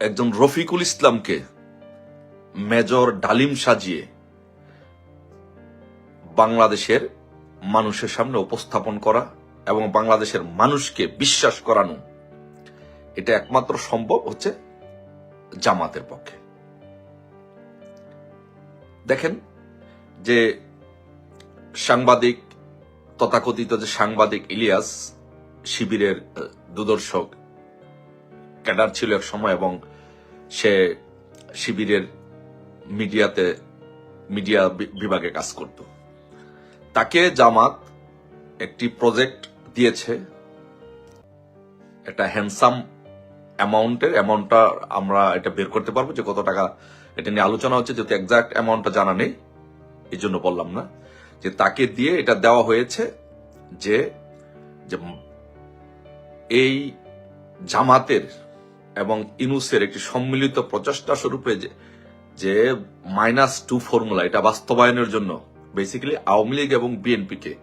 একজন রফিকুল ইসলামকে মেজর ডালিম সাজিয়ে বাংলাদেশের মানুষের সামনে উপস্থাপন করা এবং বাংলাদেশের মানুষকে বিশ্বাস করানো, এটা একমাত্র সম্ভব হচ্ছে জামাতের পক্ষে। দেখেন যে সাংবাদিক, তথাকথিত যে সাংবাদিক ইলিয়াস শিবিরের দুদর্শক, ক্যাডার ছিল এক সময় এবং সে শিবিরের মিডিয়াতে, মিডিয়া বিভাগে কাজ করত। তাকে জামাত একটি প্রজেক্ট দিয়েছে। একটা হ্যান্ডসাম অ্যামাউন্টের অ্যামাউন্টটা আমরা এটা বের করতে পারব যে কত টাকা এটা নিয়ে আলোচনা হচ্ছে, যেহেতু এক্সাক্ট অ্যামাউন্টটা জানা নেই এই জন্য বললাম না। যে তাকে দিয়ে এটা দেওয়া হয়েছে যে এই জামাতের এবং ইনুসের একটি সম্মিলিত প্রচেষ্টা স্বরূপে যে যে মাইনাস টু ফর্মুলা, এটা বাস্তবায়নের জন্য বেসিক্যালি আওয়ামী লীগ এবং বিএনপিকে,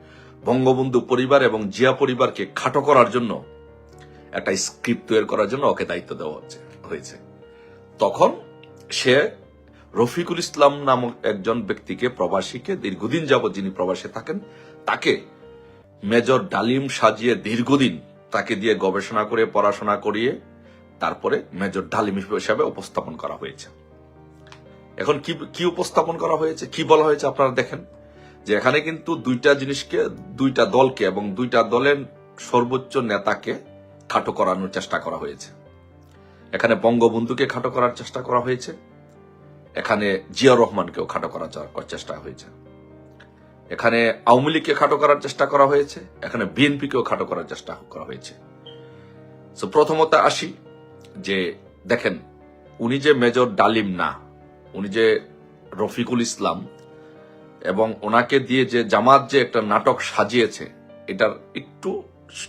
বঙ্গবন্ধু পরিবার এবং জিয়া পরিবারকে খাটো করার জন্য একটা স্ক্রিপ্ট তৈরি করার জন্য ওকে দায়িত্ব দেওয়া হচ্ছে, হয়েছে। তখন সে রফিকুল ইসলাম নামক একজন ব্যক্তিকে, প্রবাসীকে, দীর্ঘদিন যাবৎ যিনি প্রবাসে থাকেন, তাকে মেজর ডালিম সাজিয়ে দীর্ঘদিন তাকে দিয়ে গবেষণা করে, পড়াশোনা করিয়ে তারপরে মেজর ডালিম হিসেবে উপস্থাপন করা হয়েছে। এখন কি কি উপস্থাপন করা হয়েছে? কি বলা হয়েছে আপনারা দেখেন? যে এখানে কিন্তু দুইটা জিনিসকে, দুইটা দলকে এবং দুইটা দলের সর্বোচ্চ নেতাকে খাটো করানোর চেষ্টা করা হয়েছে। এখানে বঙ্গবন্ধুকে খাটো করার চেষ্টা করা হয়েছে। এখানে জিয়া রহমানকেও খাটো করার চেষ্টা হয়েছে। এখানে আওয়ামী লীগকে খাটো করার চেষ্টা করা হয়েছে। এখানে বিএনপিকেও খাটো করার চেষ্টা করা হয়েছে। প্রথমত আসি। যে, দেখেন, উনি যে মেজর ডালিম না, উনি যে রফিকুল ইসলাম, এবং ওনাকে দিয়ে যে জামাত যে একটা নাটক সাজিয়েছে, এটার একটু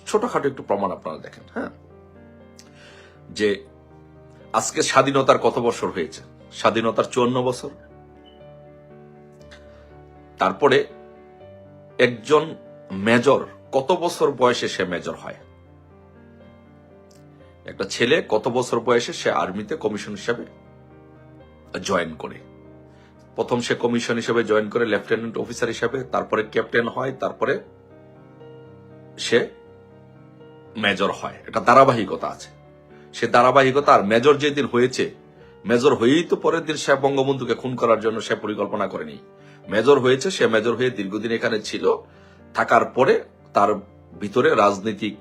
ছোটখাটো একটু প্রমাণ আপনারা দেখেন হ্যাঁ? যে আজকে স্বাধীনতার কত বছর হয়েছে? স্বাধীনতার চুয়ান্ন বছর। তারপরে একজন মেজর, কত বছর বয়সে সে মেজর হয়? একটা ছেলে কত বছর বয়সে সে আর্মিতে কমিশন হিসাবে জয়েন করে। প্রথম সে কমিশন হিসেবে জয়েন করে লেফটেন্যান্ট অফিসার হিসেবে, তারপরে ক্যাপ্টেন হয়, তারপরে সে মেজর হয়। এটা ধারাবাহিকতা আছে। সে ধারাবাহিকতা আর মেজর যেদিন হয়েছে, মেজর হয়েই তো পরের দিন সে বঙ্গবন্ধুকে খুন করার জন্য সে পরিকল্পনা করেনি। মেজর হয়েছে, সে মেজর হয়ে দীর্ঘদিন এখানে ছিল। থাকার পরে তার ভিতরে রাজনৈতিক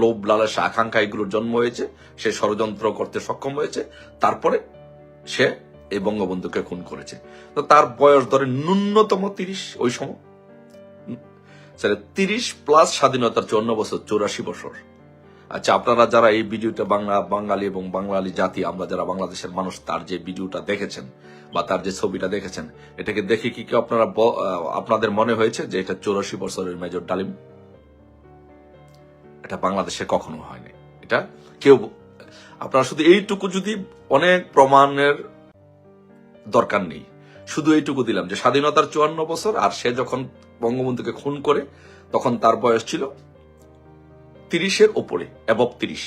লোভ, লালসা, আকাঙ্ক্ষা এগুলোর জন্ম হয়েছে। সে ষড়যন্ত্র করতে সক্ষম হয়েছে। তারপরে সে এই বঙ্গবন্ধুকে খুন করেছে। তো তার বয়স ধরে ন্যূনতম তিরিশ ওই সময়। তিরিশ প্লাস স্বাধীনতার চুয়ান্ন বছর, চৌরাশি বছর। আচ্ছা আপনারা যারা এই ভিডিওটা বাংলা, বাঙালি এবং বাঙালি জাতি, আমরা যারা বাংলাদেশের মানুষ, তার যে ভিডিওটা দেখেছেন বা তার যে ছবিটা দেখেছেন, এটাকে দেখে কি কি আপনারা আপনাদের মনে হয়েছে যে এটা চৌরাশি বছরের মেজর ডালিম? এটা বাংলাদেশে কখনো হয়নি। এটা কেউ আপনারা শুধু এইটুকু যদি অনেক প্রমাণের দরকার নেই। শুধু এইটুকু দিলাম যে স্বাধীনতার চুয়ান্ন বছর আর সে যখন বঙ্গবন্ধুকে খুন করে, তখন তার বয়স ছিল তিরিশের ওপরে অ্যাবভ তিরিশ।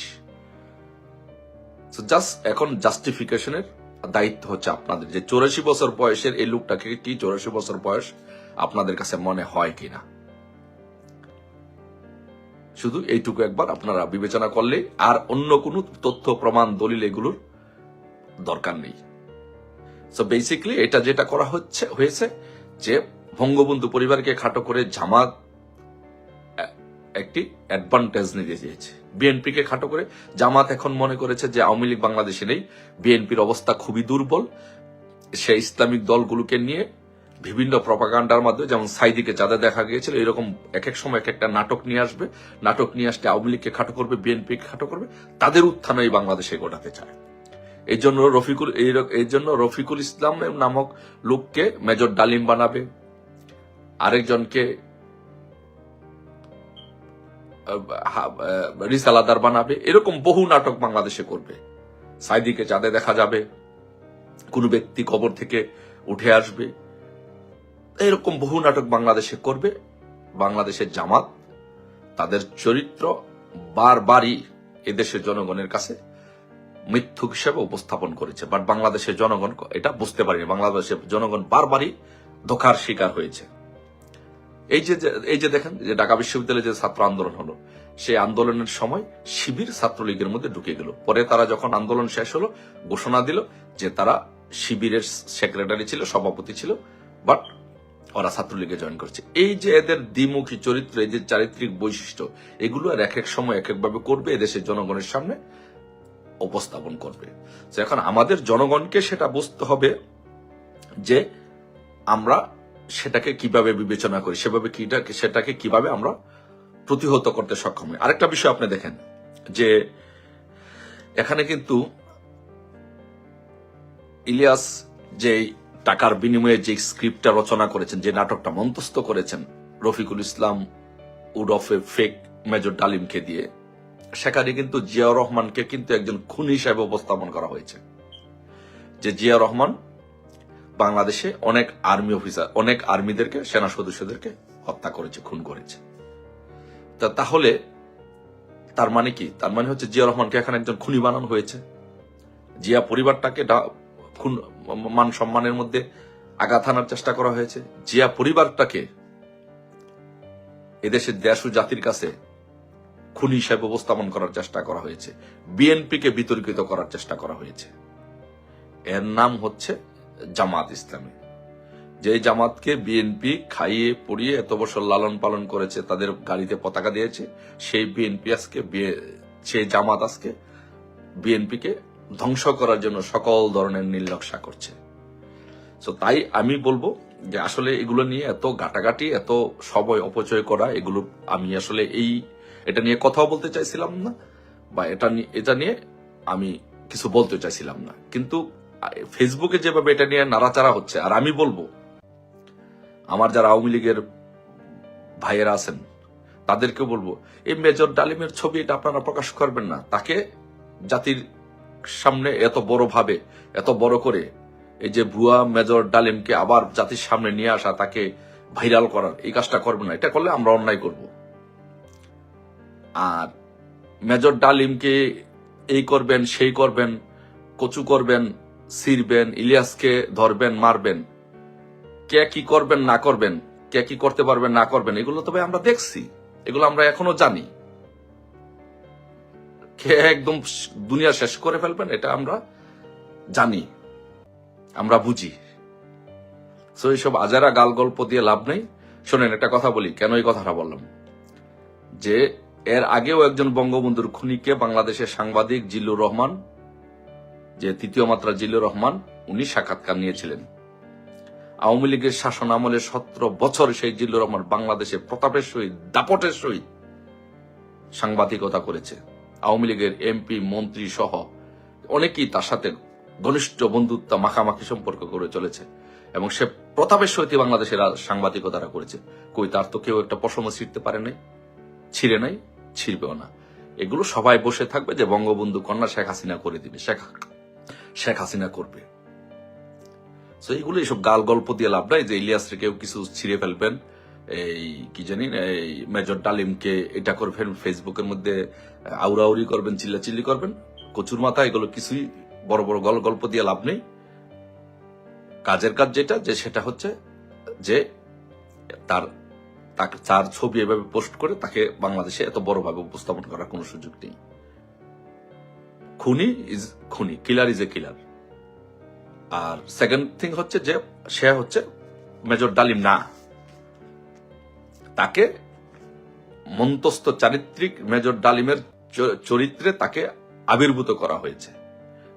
জাস্ট এখন জাস্টিফিকেশনের দায়িত্ব হচ্ছে আপনাদের যে চৌরাশি বছর বয়সের এই লোকটাকে কি চৌরাশি বছর বয়স আপনাদের কাছে মনে হয় কিনা। শুধু এইটুকু একবার আপনারা বিবেচনা করলে আর অন্য কোনো তথ্য, প্রমাণ, দলিল এগুলোর দরকার নেই। সো বেসিক্যালি এটা যেটা করা হচ্ছে, হয়েছে যে বঙ্গবন্ধু পরিবারকে খাটো করে জামাত একটি অ্যাডভান্টেজ নিতে চেয়েছে। বিএনপিকে খাটো করে জামাত এখন মনে করেছে যে আওয়ামী লীগ বাংলাদেশে নেই। বিএনপির অবস্থা খুবই দুর্বল। সে ইসলামিক দলগুলোকে নিয়ে বিভিন্ন প্রপাগান্ডার মাধ্যমে, যেমন সাইদিকে যাদের দেখা গিয়েছিল, এরকম এক এক সময় এক একটা নাটক নিয়ে আসবে। নাটক নিয়ে আসলে আওয়ামী লীগকে খাটো করবে, বিএনপিকে খাটো করবে। তাদের উত্থান এই বাংলাদেশে ঘটাতে চায়। এই জন্য রফিকুল, এই- জন্য রফিকুল ইসলাম নামক লোককে মেজর ডালিম বানাবে। আরেকজনকে রিসালাদার বানাবে। এরকম বহু নাটক বাংলাদেশে করবে। সাইদিকে চাঁদে দেখা যাবে, কোন ব্যক্তি কবর থেকে উঠে আসবে। এরকম বহু নাটক বাংলাদেশে করবে। বাংলাদেশের জামাত, তাদের চরিত্র বারবারই এদেশের জনগণের কাছে মিথ্যুক হিসেবে উপস্থাপন করেছে। বাট বাংলাদেশের জনগণ এটা বুঝতে পারেনি। বাংলাদেশের জনগণ বারবারই ধোকার শিকার হয়েছে। এই যে এই যে দেখেন, যে ঢাকা বিশ্ববিদ্যালয়ে যে ছাত্র আন্দোলন হলো, সেই আন্দোলনের সময় শিবির ছাত্রলীগের মধ্যে ঢুকে গেল। পরে তারা যখন আন্দোলন শেষ হলো, ঘোষণা দিল যে তারা শিবিরের সেক্রেটারি ছিল, সভাপতি ছিল, বাট ওরা ছাত্রলীগে জয়েন করছে। এই যে এদের দ্বিমুখী চরিত্র, এই যে চারিত্রিক বৈশিষ্ট্য, এগুলো আর এক এক সময় এক একভাবে করবে এদেশের জনগণের সামনে উপস্থাপন করবে। এখন আমাদের জনগণকে সেটা বুঝতে হবে যে আমরা সেটাকে কীভাবে বিবেচনা করি, সেভাবে সেটাকে কীভাবে আমরা প্রতিহত করতে সক্ষম হই। আরেকটা বিষয় আপনি দেখেন, যে এখানে কিন্তু ইলিয়াস যে টাকার বিনিময়ে যে স্ক্রিপ্টটা রচনা করেছেন, যে নাটকটা মন্তস্থ করেছেন, রফিকুল ইসলাম উরফে ফেক মেজর ডালিমকে দিয়ে, সেখানে কিন্তু জিয়াউর রহমানকে কিন্তু একজন খুনি হিসাবে উপস্থাপন করা হয়েছে। যে জিয়া রহমান বাংলাদেশে অনেক আর্মি অফিসার, অনেক আর্মিদেরকে, সেনা সদস্যদেরকে হত্যা করেছে, খুন করেছে। তা তাহলে তার মানে কি? তার মানে হচ্ছে জিয়া রহমানকে এখানে একজন খুনি বানানো হয়েছে। জিয়া পরিবারটাকে খুন, মান সম্মানের মধ্যে আঘাত আনার চেষ্টা করা হয়েছে। জিয়া পরিবারটাকে এদেশের দেশ ও জাতির কাছে খুন হিসাবে উপস্থাপন করার চেষ্টা করা হয়েছে। বিএনপিকে বিতর্কিত করার চেষ্টা করা হয়েছে। এর নাম হচ্ছে জামাত ইসলামী। যে জামাতকে বিএনপি খাইয়ে পড়িয়ে এত বছর লালন পালন করেছে, তাদের গাড়িতে পতাকা দিয়েছে, সেই বিএনপি আজকে সেই জামাত আজকে বিএনপিকে ধ্বংস করার জন্য সকল ধরনের নীলনকশা করছে। তো তাই আমি বলব যে আসলে এগুলো নিয়ে এত গাটাগাটি এত সময় অপচয় করা, এগুলো আমি আসলে এই, এটা নিয়ে কথাও বলতে চাইছিলাম না, বা এটা এটা নিয়ে আমি কিছু বলতে চাইছিলাম না। কিন্তু ফেসবুকে যেভাবে এটা নিয়ে নাড়াচাড়া হচ্ছে, আর আমি বলব, আমার যারা আওয়ামী লীগের ভাইয়েরা আছেন তাদেরকে বলব, এই মেজর ডালিমের ছবি এটা আপনারা প্রকাশ করবেন না। তাকে জাতির সামনে এত বড় ভাবে, এত বড় করে এই যে ভুয়া মেজর ডালিমকে আবার জাতির সামনে নিয়ে আসা, তাকে ভাইরাল করার, এই কাজটা করবে না। এটা করলে আমরা অন্যায় করব। আর মেজর ডালিমকে এই করবেন, সেই করবেন, কচু করবেন সিরবেন ইলিয়াসকে ধরবেন, মারবেন। কে কি করবেন, না করবেন, কে কি করতে পারবেন, না করবেন, এগুলো তবে আমরা দেখছি। এগুলো আমরা এখনও জানি। কে একদম দুনিয়া শেষ করে ফেলবেন, এটা আমরা জানি। আমরা বুঝি। তো এইসব আজারা গাল গল্প দিয়ে লাভ নেই। শোনেন, একটা কথা বলি, কেন এই কথাটা বললাম? যে এর আগেও একজন বঙ্গবন্ধুর খুনিকে বাংলাদেশের সাংবাদিক জিল্লুর রহমান, যে তৃতীয় মাত্রা জিল্লুর রহমান, উনি সাক্ষাৎকার নিয়েছিলেন। আওয়ামী লীগের শাসন আমলে সতেরো বছর সেই জিল্লুর রহমান বাংলাদেশে প্রতাপের সহিত, দাপটের সহিত সাংবাদিকতা করেছে। আওয়ামী লীগের এমপি, মন্ত্রী সহ অনেকেই তার সাথে ঘনিষ্ঠ বন্ধুত্ব মাখামাখি সম্পর্ক করে চলেছে এবং সে প্রতাপের সহিত বাংলাদেশের সাংবাদিকতারা করেছে। কই, তার তো কেউ একটা পশম ছিঁড়তে পারে নাই, ছিঁড়ে নাই, ছিঁড়বেও না। এগুলো সবাই বসে থাকবে যে বঙ্গবন্ধু কন্যা শেখ হাসিনা করে দিবে, শেখ শেখ হাসিনা করবে। তো এইগুলো এইসব গাল গল্প দিয়ে লাভ নাই যে ইলিয়াসরে কেউ কিছু ছিঁড়ে ফেলবেন এই কি জানি এই মেজর ডালিমকে এটা করবেন, ফেসবুকের মধ্যে আউরাউরি করবেন, চিল্লাচিল্লি করবেন। কচুর মাথা, এগুলো কিছুই বড় বড় গল গল্প দিয়ে লাভ নেই। কাজের কাজ যেটা, যে সেটা হচ্ছে যে তার, তাকে, তার ছবি এভাবে পোস্ট করে তাকে বাংলাদেশে এত বড়ভাবে উপস্থাপন করার কোনো সুযোগ নেই। খুনি ইজ খুনি কিলার ইজ এ কিলার আর সেকেন্ড থিং হচ্ছে যে, সে হচ্ছে মেজর ডালিম না। তাকে মন্তস্থ চারিত্রিক মেজর ডালিমের চরিত্রে তাকে আবির্ভূত করা হয়েছে।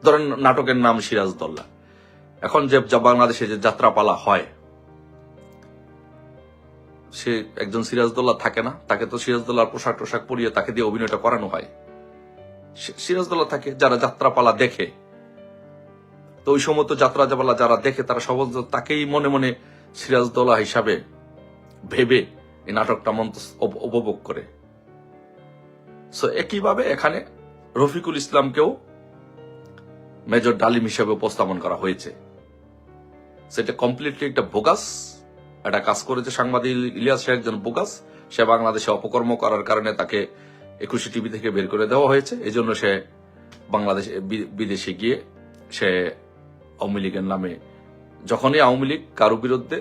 ধরেন নাটকের নাম সিরাজদৌল্লা এখন যে বাংলাদেশে যে যাত্রাপালা হয়, সে একজন সিরাজদৌল্লা থাকে না, তাকে তো সিরাজদৌল্লার পোশাক টোশাক পরিয়ে তাকে দিয়ে অভিনয়টা করানো হয়। সিরাজদৌল্লা থাকে, যারা যাত্রাপালা দেখে। তো ওই সময় তো যাত্রাপালা যারা দেখে, তারা সবল তাকেই মনে মনে সিরাজদৌল্লা হিসাবে ভেবে এই নাটকটা মন্ত উপভোগ করে। সো একইভাবে এখানে রফিকুল ইসলামকেও মেজর ডালিম হিসেবে উপস্থাপন করা হয়েছে। সেটা কমপ্লিটলি একটা বোগাস একটা কাজ করেছে সাংবাদিক ইলিয়াস সে একজন বোগাস সে বাংলাদেশে অপকর্ম করার কারণে তাকে একুশে টিভি থেকে বের করে দেওয়া হয়েছে। এই জন্য সে বাংলাদেশে বিদেশে গিয়ে সে আওয়ামী লীগের নামে যখনই আওয়ামী লীগ কারও বিরুদ্ধে,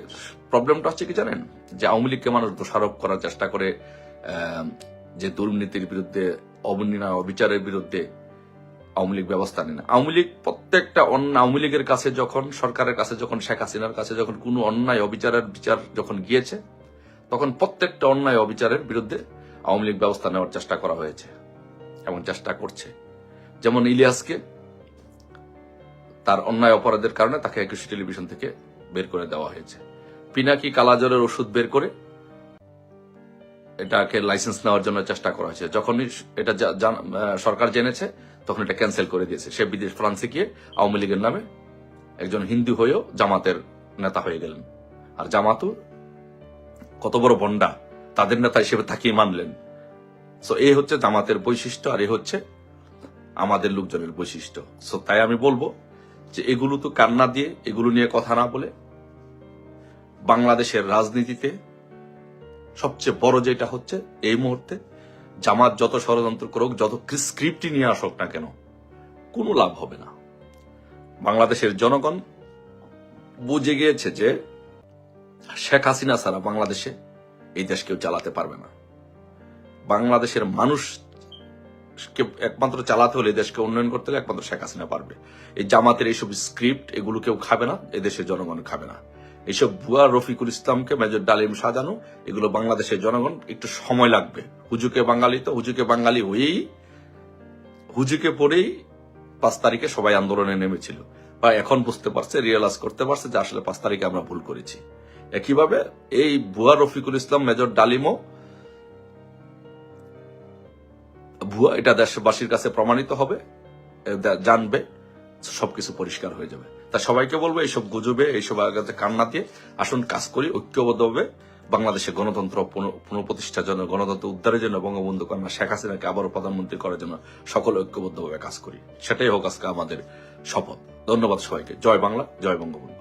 প্রবলেমটা হচ্ছে কি জানেন? যে আওয়ামী লীগকে মানুষ দোষারোপ করার চেষ্টা করে যে দুর্নীতির বিরুদ্ধে অবনীয় অবিচারের বিরুদ্ধে আওয়ামী লীগ ব্যবস্থা নেয় না। আওয়ামী লীগ প্রত্যেকটা অন্য আওয়ামী লীগের কাছে যখন, সরকারের কাছে যখন, শেখ হাসিনার কাছে যখন কোনো অন্যায়, অবিচারের বিচার যখন গিয়েছে, তখন প্রত্যেকটা অন্যায়, অবিচারের বিরুদ্ধে আওয়ামী লীগ ব্যবস্থা নেওয়ার চেষ্টা করা হয়েছে এবং চেষ্টা করছে। যেমন ইলিয়াসকে তার অন্যায় অপরাধের কারণে তাকে একুশে টেলিভিশন থেকে বের করে দেওয়া হয়েছে। পিনাকি কালাজলের ওষুধ বের করে এটাকে লাইসেন্স নেওয়ার জন্য চেষ্টা করা হয়েছে। যখনই এটা সরকার জেনেছে, তখন এটা ক্যান্সেল করে দিয়েছে। সে বিদেশ, ফ্রান্সে গিয়ে আওয়ামী লীগের নামে একজন হিন্দু হয়েও জামাতের নেতা হয়ে গেলেন। আর জামাতও কত বড় বন্ডা, তাদের নেতা হিসেবে তাকিয়ে মানলেন। সো এই হচ্ছে জামাতের বৈশিষ্ট্য আর এ হচ্ছে আমাদের লোকজনের বৈশিষ্ট্য। সো তাই আমি বলব যে এগুলো তো কান্না দিয়ে, এগুলো নিয়ে কথা না বলে বাংলাদেশের রাজনীতিতে সবচেয়ে বড় যেটা হচ্ছে, এই মুহূর্তে জামাত যত ষড়যন্ত্র করুক, যত স্ক্রিপ্টই নিয়ে আসুক না কেন, কোনো লাভ হবে না। বাংলাদেশের জনগণ বুঝে গিয়েছে যে শেখ হাসিনা ছাড়া বাংলাদেশে এই দেশ কেউ চালাতে পারবে না। বাংলাদেশের মানুষ একমাত্র চালাতে হলে দেশকে উন্নয়ন করতে হলে একমাত্র শেখ হাসিনা পারবে। এই জামাতের এইসব স্ক্রিপ্ট এগুলো কেউ খাবে না এদেশের জনগণ খাবে না। এইসব ভুয়া রফিকুল ইসলামকে মেজর ডালিম সাজানো এগুলো বাংলাদেশের জনগণ, একটু সময় লাগবে। হুজুকে বাঙালি তো, হুজুকে বাঙালি হয়েই, হুজুকে পড়েই পাঁচ তারিখে সবাই আন্দোলনে নেমেছিল। বা এখন বুঝতে পারছে রিয়েলাইজ করতে পারছে যে আসলে পাঁচ তারিখে আমরা ভুল করেছি। একইভাবে এই ভুয়া রফিকুল ইসলাম, মেজর ডালিমও ভুয়া, এটা দেশবাসীর কাছে প্রমাণিত হবে জানবে, সবকিছু পরিষ্কার হয়ে যাবে। তা সবাইকে বলব, এইসব গুজবে, এইসব কান্না দিয়ে আসুন, কাজ করি, ঐক্যবদ্ধভাবে বাংলাদেশে গণতন্ত্র পুনঃ- পুনঃপ্রতিষ্ঠার জন্য, গণতন্ত্র উদ্ধারের জন্য, বঙ্গবন্ধু কন্যা শেখ হাসিনাকে আবারও প্রধানমন্ত্রী করার জন্য সকলে ঐক্যবদ্ধভাবে কাজ করি। সেটাই হোক আজকে আমাদের শপথ। ধন্যবাদ সবাইকে। জয় বাংলা, জয় বঙ্গবন্ধু।